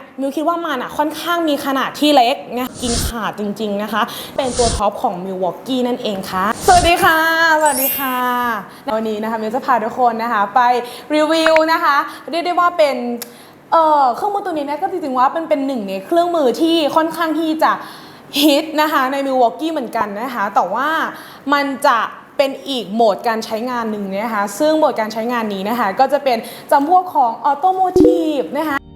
เนี่ยมิวคิดว่ามันอะค่อนข้างมีขนาดที่เล็กนะกินขาดจริง ๆนะคะ เป็นตัวท็อปของมิววอกกี้นั่นเองค่ะ สวัสดีค่ะ สวัสดีค่ะ วันนี้นะคะมิวจะพาทุกคนนะคะ ไปรีวิวนะคะเรียกได้ว่าเป็นเอ่อเครื่องมือตัวนี้เนี่ยก็จริงๆว่าเป็นเป็นหนึ่งในเครื่องมือที่ค่อนข้างที่จะฮิตนะคะในมิว w อกกี้เหมือนกันนะคะ แต่ว่ามันจะเป็นอีกโหมดการใช้งานหนึ่งนะคะ ซึ่งโหมดการใช้งานนี้นะคะ ก็จะเป็นจำพวกของออโตโมทีฟนะคะ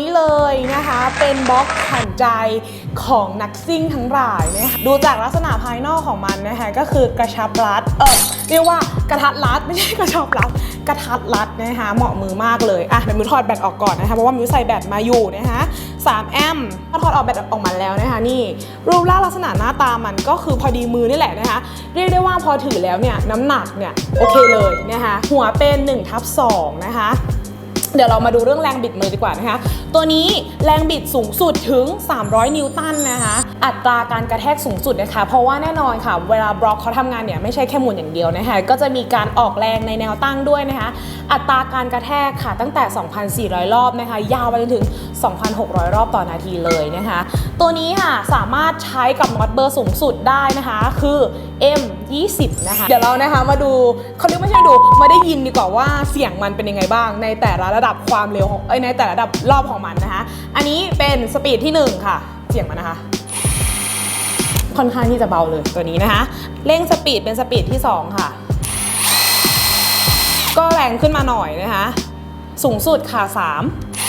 นี่เลยนะคะเป็นบล็อกขวัญใจของนักซิ่งทั้งหลายนะคะดูจากลักษณะภายนอกของมันนะคะก็คือกระชับรัดเออเรียกว่ากระทัดรัดไม่ใช่กระชับรัดกระทัดรัดนะคะเหมาะมือมากเลยอะเดี๋ยวมิวถอดแบตออกก่อนนะคะเพราะว่ามิวใส่แบตมาอยู่นะคะ3แอมป์ถอดออกแบตออกมาแล้วนะคะนี่รูปร่างลักษณะหน้าตามันก็คือพอดีมือนี่แหละนะคะเรียกได้ว่าพอถือแล้วเนี่ยน้ำหนักเนี่ยโอเคเลยนะคะหัวเป็น1ทับ2นะคะ เดี๋ยวเรามาดูเรื่องแรงบิดมือดีกว่านะคะ ตัวนี้แรงบิดสูงสุดถึง 300 นิวตันนะคะ อัตราการกระแทกสูงสุดนะคะ เพราะว่าแน่นอนค่ะ เวลาบล็อกเขาทำงานเนี่ยไม่ใช่แค่หมุนอย่างเดียวนะคะ ก็จะมีการออกแรงในแนวตั้งด้วยนะคะ อัตราการกระแทกค่ะตั้งแต่ 2,400 รอบนะคะ ยาวไปจนถึง 2,600 รอบต่อนาทีเลยนะคะ ตัวนี้ค่ะสามารถใช้กับน็อตเบอร์สูงสุดได้นะคะ คือ M20 นะคะ เดี๋ยวเรานะคะมาดูเขาเรียกไม่ใช่ดูมาได้ยินดีกว่าว่าเสียงมันเป็นยังไงบ้างในแต่ละระดับความเร็วของเอ้ยในแต่ละระดับรอบของมันนะคะ อันนี้เป็นสปีดที่ 1 ค่ะ เสียงมันนะคะ ค่อนข้างที่จะเบาเลยตัวนี้นะคะ เร่งสปีดเป็นสปีดที่ 2 ค่ะ ก็แรงขึ้นมาหน่อยนะคะ สูงสุดค่ะ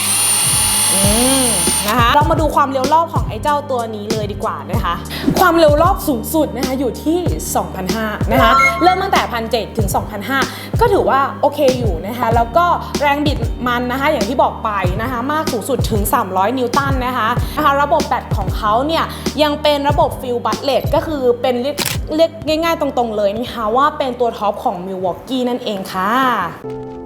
3อืม นะคะ เรามาดูความเร็วรอบของไอ้เจ้าตัวนี้เลยดีกว่านะคะ ความเร็วรอบสูงสุดนะคะอยู่ที่ 2,500นะคะ เริ่มตั้งแต่ 1,700 ถึง 2,500 ก็ถือว่าโอเคอยู่นะคะ แล้วก็แรงบิดมันนะคะอย่างที่บอกไปนะคะ มากสูงสุดถึง 300 นิวตันนะคะนะคะ ระบบแบตของเขาเนี่ยยังเป็นระบบฟิลบัตเลตก็คือเป็นเรียกเรียกง่ายๆตรงๆเลยนะคะว่าเป็นตัวท็อปของ Milwaukee นั่นเองค่ะ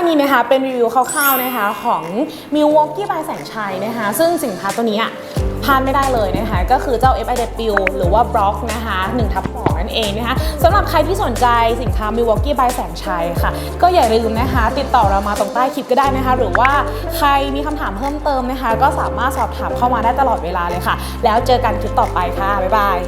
ก็อันนี้นะคะเป็นรีวิวคร่าวๆนะคะของ Milwaukee by แสงชัยนะคะ ซึ่งสินค้าตัวนี้อะพลาดไม่ได้เลยนะคะ ก็คือเจ้า f i d p i l หรือว่า Block นะคะ1ทับ2นั่นเองนะคะสำหรับใครที่สนใจสินค้า Milwaukee by แสงชัยค่ะ ก็อย่าลืมนะคะ ติดต่อเรามาตรงใต้คลิปก็ได้นะคะ หรือว่าใครมีคำถามเพิ่มเติมนะคะ ก็สามารถสอบถามเข้ามาได้ตลอดเวลาเลยค่ะ แล้วเจอกันคลิปต่อไปค่ะ บ๊ายบาย